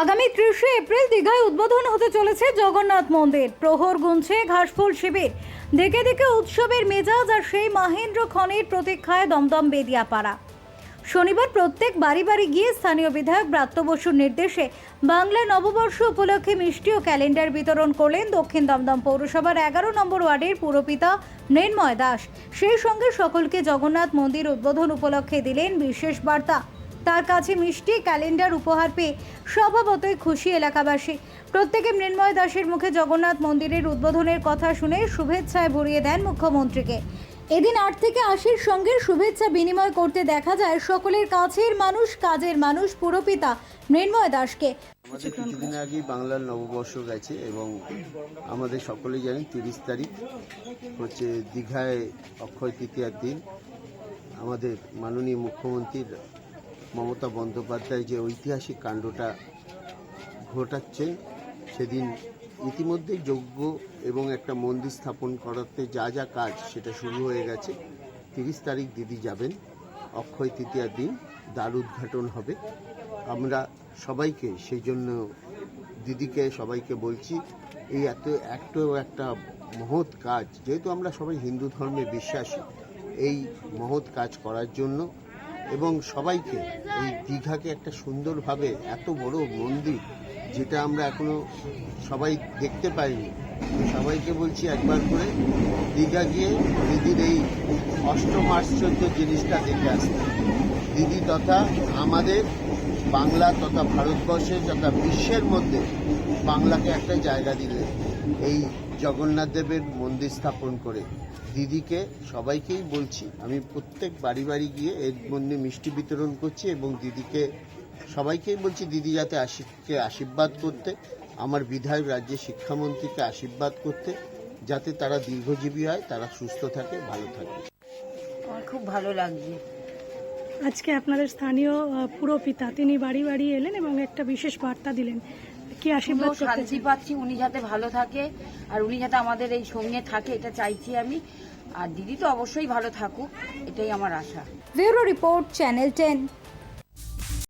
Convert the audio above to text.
আগামী ত্রিশে এপ্রিল দীঘায় উদ্বোধন হতে চলেছে জগন্নাথ মন্দির। প্রহর গুনছে ঘাসফুল শিবির। দেখে দেখে উৎসবের মেজাজ আর সেই মাহেন্দ্র খনির প্রতীক্ষায় দমদম বেদিয়াপাড়া। শনিবার প্রত্যেক বাড়ি বাড়ি গিয়ে স্থানীয় বিধায়ক ব্রাত্য বসুর নির্দেশে বাংলা নববর্ষ উপলক্ষে মিষ্টি ও ক্যালেন্ডার বিতরণ করলেন দক্ষিণ দমদম পৌরসভার এগারো নম্বর ওয়ার্ডের পুরপিতা মৃন্ময় দাস। সেই সঙ্গে সকলকে জগন্নাথ মন্দির উদ্বোধন উপলক্ষে দিলেন বিশেষ বার্তা। তার কাছে মিষ্টি ক্যালেন্ডার উপহার পেয়ে স্বভাবতই খুশি এলাকাবাসী। প্রত্যেকে মৃন্ময় দাসের মুখে জগন্নাথ মন্দিরের উদ্বোধনের কথা শুনে শুভেচ্ছায় ভরিয়ে দেন মুখ্যমন্ত্রীকে। এদিন আট থেকে আশির সঙ্গে শুভেচ্ছা বিনিময় করতে দেখা যায় সকলের কাছের মানুষ, কাজের মানুষ, পুরপিতা মৃন্ময় দাসকে। আমাদের কিছুদিন আগেই বাংলার নববর্ষ গেছে এবং আমাদের সকলেই জানি তিরিশ তারিখ হচ্ছে দীঘায় অক্ষয় তৃতীয়ার দিন। আমাদের মাননীয় মুখ্যমন্ত্রীর মমতা বন্দ্যোপাধ্যায় যে ঐতিহাসিক কাণ্ডটা ঘটাচ্ছেন সেদিন ইতিমধ্যেই যোগ্য এবং একটা মন্দির স্থাপন করাতে যা যা কাজ সেটা শুরু হয়ে গেছে। তিরিশ তারিখ দিদি যাবেন, অক্ষয় তৃতীয়ার দিন দ্বার উদ্ঘাটন হবে। আমরা সবাইকে, সেই জন্য দিদিকে সবাইকে বলছি, এই এত একটা একটা মহৎ কাজ, যেহেতু আমরা সবাই হিন্দু ধর্মে বিশ্বাসী, এই মহৎ কাজ করার জন্য এবং সবাইকে এই দীঘাকে একটা সুন্দরভাবে এত বড় মন্দির যেটা আমরা এখনও সবাই দেখতে পাইনি। সবাইকে বলছি একবার করে দীঘা গিয়ে দিদির এই অষ্টম আশ্চর্য জিনিসটা দেখে আসতে। দিদি তথা আমাদের বাংলা তথা ভারতবর্ষে তথা বিশ্বের মধ্যে বাংলাকে একটা জায়গা দিলে, এই জগন্নাথ দেবের মন্দির স্থাপন করে দিদিকে সবাইকেই বলছি, আমি প্রত্যেক বাড়ি বাড়ি গিয়ে এর মধ্যে মিষ্টি বিতরণ করছি এবং দিদিকে সবাইকেই বলছি, দিদি যাতে আশিককে আশীর্বাদ করতে, আমার বিধায়ক রাজ্যের শিক্ষামন্ত্রীকে আশীর্বাদ করতে, যাতে তারা দীর্ঘজীবী হয়, তারা সুস্থ থাকে, ভালো থাকে। আমার খুব ভালো লাগছে। আজকে আপনাদের স্থানীয় পুরোপিতা তিনি বাড়ি বাড়ি এলেন এবং একটা বিশেষ বার্তা দিলেন। কি আশীর্বাদ শান্তি পাচ্ছি উনি যাতে ভালো থাকে আর উনি যাতে আমাদের এই সঙ্গে থাকে এটা চাইছি আমি। আর দিদি তো অবশ্যই ভালো থাকুক এটাই আমার আশা। Bureau report channel ten.